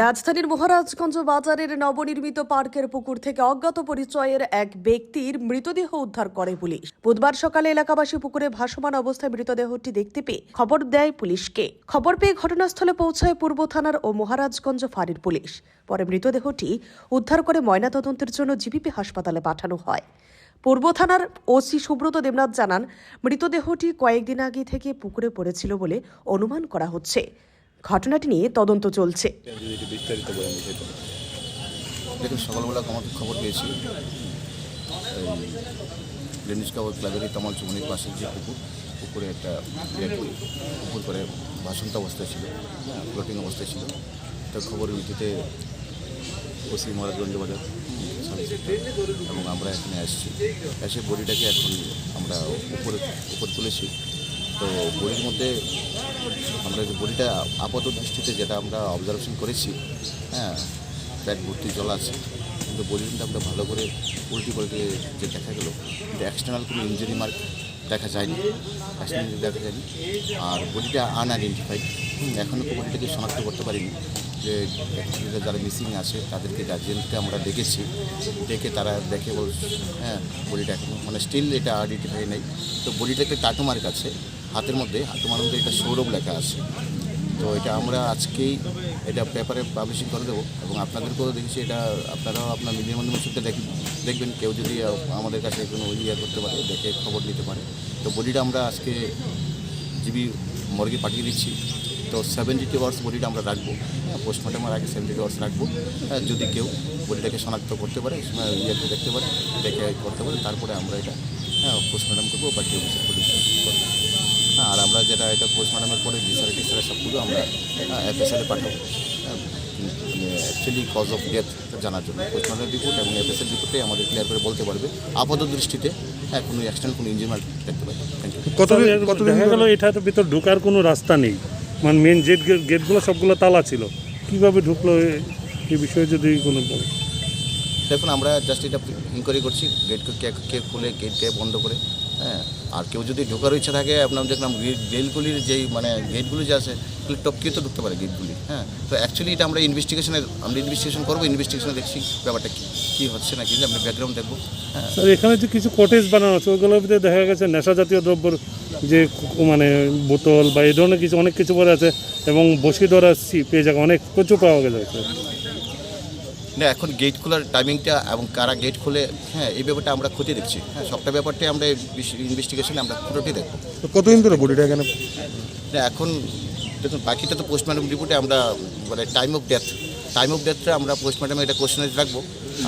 রাজধানীর মহারাজগঞ্জ বাজারের নবনির্মিত পার্কের পুকুর থেকে অজ্ঞাত পরিচয়ের এক ব্যক্তির মৃতদেহ উদ্ধার করে পুলিশ। বুধবার সকালে এলাকাবাসী পুকুরে ভাসমান অবস্থায় মৃতদেহটি দেখতে পেয়ে খবর দেয় পুলিশকে। খবর পেয়ে ঘটনাস্থলে পৌঁছায় পূর্ব থানার ও মহারাজগঞ্জ ফাঁড়ির পুলিশ। পরে মৃতদেহটি উদ্ধার করে ময়নাতদন্তের জন্য জিবিপি হাসপাতালে পাঠানো হয়। পূর্ব থানার ওসি সুব্রত দেবনাথ জানান, মৃতদেহটি কয়েকদিন আগে থেকে পুকুরে পড়েছিল বলে অনুমান করা হচ্ছে। ঘটনাটি নিয়ে তদন্ত চলছে। খবর পেয়েছি। পাশে যে পুকুর একটা পুকুর করে ভাসন্ত অবস্থায় ছিল ফ্লোটিং অবস্থায় ছিল। তো খবরের ভিত্তিতে ওসি মহারাজগঞ্জ বাজার এবং আমরা এখানে আসছি এসে বডিটাকে এখন আমরা উপরে, উপর তুলেছি। তো বডির মধ্যে আমরা যে বডিটা আপাত দৃষ্টিতে যেটা আমরা অবজারভেশন করেছি হ্যাঁ প্যাট ভর্তি জল আছে, কিন্তু বডিটা আমরা ভালো করে উল্টি পাল্টে যে দেখা গেলো, কিন্তু এক্সটার্নাল কোনো ইঞ্জুরি মার্ক দেখা যায়নি এক্সটার্নাল দেখা যায়নি, আর বডিটা আনআইডেন্টিফাইড এখনও তো বডিটাকে শনাক্ত করতে পারিনি, যে যারা মিসিং আছে, তাদেরকে গার্জিয়ানকে আমরা দেখেছি, দেখে তারা দেখে বল হ্যাঁ বডিটা এখন মানে স্টিল এটা আইডেন্টিফাই নেই তো বডিটাকে টাটু মার্ক আছে হাতের মধ্যে হাতুমার মধ্যে এটা সৌরভ লেখা আছে। তো এটা আমরা আজকেই এটা পেপারে পাবলিশিং করে দেবো এবং আপনাদেরকেও দেখেছি এটা আপনারাও আপনার মিডিয়ার মাধ্যমে সত্যি দেখবেন কেউ যদি আমাদের কাছে কোনো ইয়ে করতে পারে দেখে খবর নিতে পারে। তো বডিটা আমরা আজকে জিবি মর্গে পাঠিয়ে দিচ্ছি। তো সেভেন্টি টু আওয়ার্স বডিটা আমরা রাখব। পোস্টমর্টমের আগে সেভেন্টি টু আওয়ার্স রাখব। হ্যাঁ, যদি কেউ বডিটাকে শনাক্ত করতে পারে ইয়েতে দেখতে পারে দেখে করতে পারে তারপরে আমরা এটা হ্যাঁ পোস্টমর্টম করব বা কেউ পুলিশ করব। হ্যাঁ আর আমরা যেটা এটা পোস্টমর্টমের পরে ভিসারে টিসারে সবগুলো আমরা এফএসএলে পাঠাবো। হ্যাঁ, মানে অ্যাকচুয়ালি কজ অফ ডেথ জানার জন্য। পোস্টমর্টম রিপোর্ট এবং এফএসএল রিপোর্টে আমাদের ক্লিয়ার করে বলতে পারবে। আপাত দৃষ্টিতে হ্যাঁ কোনো অ্যাক্সিডেন্ট কোনো ইঞ্জিন দেখতে কতদিন দেখা গেল এটাতে ভিতর ঢোকার কোনো রাস্তা নেই। মানে মেন গেট গেটগুলো সবগুলো তালা ছিল। কীভাবে ঢুকলো এ- এই বিষয়ে যদি কোনো। দেখুন আমরা জাস্ট এটা ইনকোয়ারি করছি গেট কে কে খুলে গেট কে বন্ধ করে। হ্যাঁ আর কেউ যদি ঢোকার ইচ্ছা থাকে, আপনার দেখলাম গেটগুলির যেই মানে গেটগুলি যে আছে এগুলো টপকিয়ে তো ঢুকতে পারে গেটগুলি হ্যাঁ। তো অ্যাকচুয়ালি এটা আমরা ইনভেস্টিগেশনের আমরা ইনভেস্টিগেশন করব ইনভেস্টিগেশনে দেখছি ব্যাপারটা কী কী হচ্ছে না কি, আমরা ব্যাকগ্রাউন্ড দেখব হ্যাঁ। স্যার এখানে যে কিছু কটেজ বানানো আছে ওগুলোর ভিতরে দেখা গেছে নেশা জাতীয় দ্রব্যর যে মানে বোতল বা এই ধরনের কিছু, অনেক কিছু পরে আছে, এবং বসি ধরা পেয়ে যাবে অনেক প্রচুর পাওয়া গেছে না এখন গেট খোলার টাইমিংটা এবং কারা গেট খুলে হ্যাঁ এই ব্যাপারটা আমরা খুঁজে দেখছি। হ্যাঁ সবটা ব্যাপারটাই আমরা ইনভেস্টিগেশনে আমরা পুরোটাই দেখব। তো কতদিন ধরে বডিটা এখানে? না এখন দেখুন বাকিটা তো পোস্টমর্টম রিপোর্টে আমরা মানে time of death time of ডেথটা আমরা পোস্টমর্টমে এটা কোশ্চেনাইজ রাখব।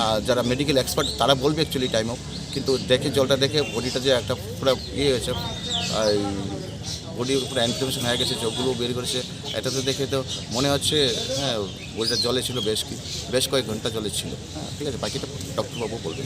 আর যারা মেডিকেল এক্সপার্ট তারা বলবে অ্যাকচুয়ালি টাইম অফ কিন্তু দেখে, জলটা দেখে বডিটা যে একটা পুরো ইয়ে হয়েছে বডির উপরে ইনফ্লামেশন হয়ে গেছে, চোখগুলো বের করেছে, এটা তো দেখে তো মনে হচ্ছে হ্যাঁ বডিটা জলে ছিল, বেশ কি, বেশ কয়েক ঘণ্টা জলে ছিল। হ্যাঁ ঠিক আছে, বাকিটা ডক্টরবাবু বলবেন